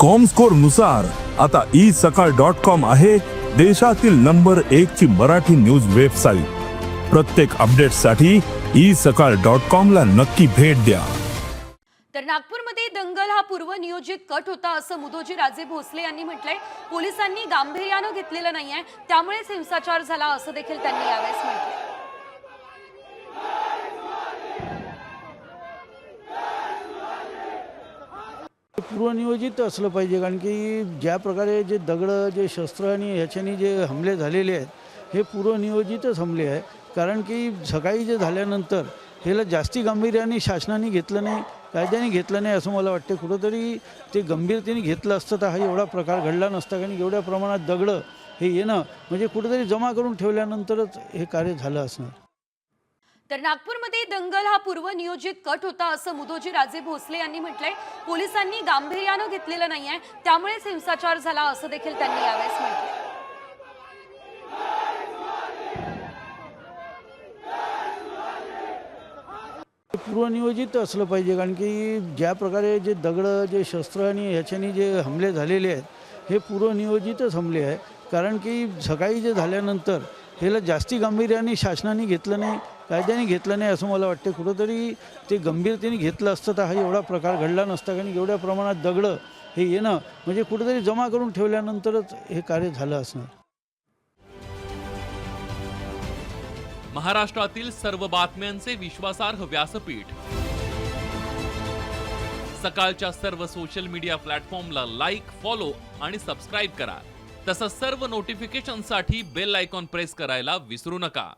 Com स्कोरनुसार आता E सकाळ dot com आहे देशातील नंबर एक ची मराठी न्यूज वेबसाईट प्रत्येक अपडेटसाठी ई सकाळ डॉट कॉम ला नक्की भेट द्या. तर नागपूरमध्ये दंगल हा पूर्वनियोजित कट होता असं मुदोजी राजे भोसले यांनी म्हटलंय. पोलिसांनी गांभीर्यानं घेतलेलं नाहीये त्यामुळेच हिंसाचार झाला असं देखील त्यांनी यावेळेस म्हटलंय. पूर्वनियोजित असलं पाहिजे कारण की ज्या प्रकारे जे दगडं जे शस्त्र आणि ह्याच्यानी जे हमले झालेले आहेत हे पूर्वनियोजितच हमले आहे. कारण की सकाळी जे झाल्यानंतर ह्याला जास्ती गांभीर्याने शासनाने घेतलं नाही कायद्याने घेतलं नाही असं मला वाटते. कुठंतरी ते गंभीरतेने घेतलं असतं तर हा एवढा प्रकार घडला नसता कारण एवढ्या प्रमाणात दगडं हे येणं म्हणजे कुठंतरी जमा करून ठेवल्यानंतरच हे कार्य झालं असणार. तर नागपूरमध्ये दंगल हा पूर्वनियोजित कट होता असं मुदोजी राजे भोसले यांनी म्हटलंय. पोलिसांनी गांभीर्यानं घेतलेलं नाहीये. त्यामुळेच हिंसाचार झाला असं देखील त्यांनी यावेळेस म्हटलं पूर्वनियोजित असलं पाहिजे कारण की ज्या प्रकारे जे दगडं जे शस्त्र आणि ह्याच्यानी जे हमले झालेले आहेत हे पूर्वनियोजितच हमले आहे कारण की सकाळी जे झाल्यानंतर ह्याला जास्ती गांभीर्याने शासनाने घेतलं नाही. कायद्याने घेतलं नाही असं मला वाटते. कुठंतरी ते गंभीरतेने घेतलं असतं तर हा एवढा प्रकार घडला नसता. कारण एवढ्या प्रमाणात दगडं हे येणं म्हणजे कुठंतरी जमा करून ठेवल्यानंतरच हे कार्य झालं असणार. महाराष्ट्रातील सर्व बातम्यांचे विश्वासार्ह व्यासपीठ. सकाळच्या सर्व सोशल मीडिया प्लॅटफॉर्मला लाईक फॉलो आणि सबस्क्राईब करा. तसंच सर्व नोटिफिकेशनसाठी बेल आयकॉन प्रेस करायला विसरू नका.